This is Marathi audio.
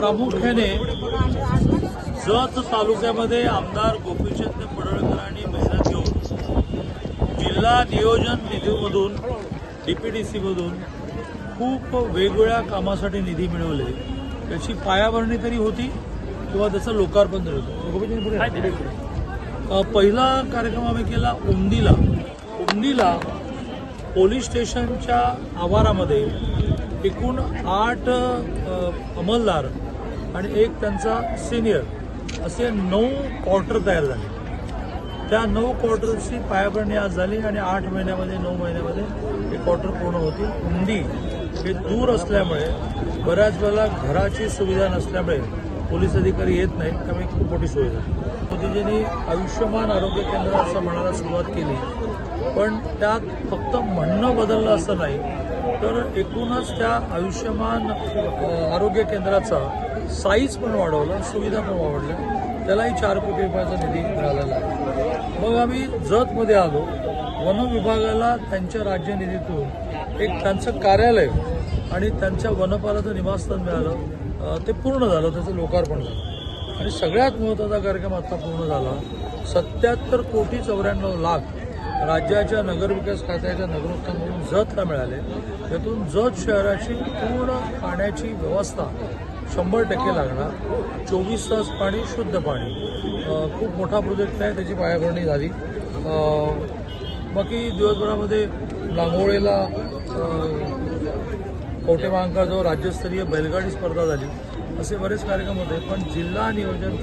प्रामुख्याने जत तालुक्यामध्ये आमदार गोपीचंद पडळकरांनी मेहनत घेऊन जिल्हा नियोजन निधीमधून डीपीडीसीमधून खूप वेगवेगळ्या कामासाठी निधी मिळवले. त्याची पायाभरणी तरी होती किंवा त्याचं लोकार्पण तरी होतं. गोपीचंद पहिला कार्यक्रम आम्ही केला उमदीला. उमदीला पोलीस स्टेशनच्या आवारामध्ये एकूण आठ अंमलदार आणि एक त्यांचा सिनियर असे नऊ क्वार्टर तयार झाले. त्या नऊ क्वार्टरची पायाभरणी आज झाली आणि आठ महिन्यामध्ये नऊ महिन्यामध्ये हे क्वार्टर पूर्ण होतील. उमदी हे दूर असल्यामुळे बऱ्याच वेळेला घराची सुविधा नसल्यामुळे पोलीस अधिकारी येत नाहीत त्यामुळे खूप मोठी सोय झाली. मोदीजींनी आयुष्यमान आरोग्य केंद्र असं म्हणायला सुरुवात केली. पण त्यात फक्त म्हणणं बदललं असं नाही तर एकूणच त्या आयुष्यमान आरोग्य केंद्राचा साईज पण वाढवला सुविधा पण वाढल्या. त्यालाही चार कोटी रुपयाचा निधी मिळालेला आहे मग आम्ही जतमध्ये आलो. वन विभागाला त्यांच्या राज्य निधीतून एक त्यांचं कार्यालय आणि त्यांच्या वनपालाचं निवासस्थान मिळालं. ते पूर्ण झालं त्याचं लोकार्पण झालं. आणि सगळ्यात महत्त्वाचा कार्यक्रम आता पूर्ण झाला. सत्याहत्तर कोटी चौऱ्याण्णव लाख राज्याच्या नगरविकास खात्याच्या नगरोत्थानमधून जतला मिळाले. त्यातून जत शहराची पूर्ण पाण्याची व्यवस्था शंभर टक्के लागणार. चोवीस तास पाणी शुद्ध पाणी. खूप मोठा प्रोजेक्ट आहे त्याची पायाभरणी झाली. बाकी दिवसभरामध्ये लांगोळेला कवटे जो राज्यस्तरीय बैलगाडी स्पर्धा झाली. असे बरेच कार्यक्रम होते पण जिल्हा नियोजन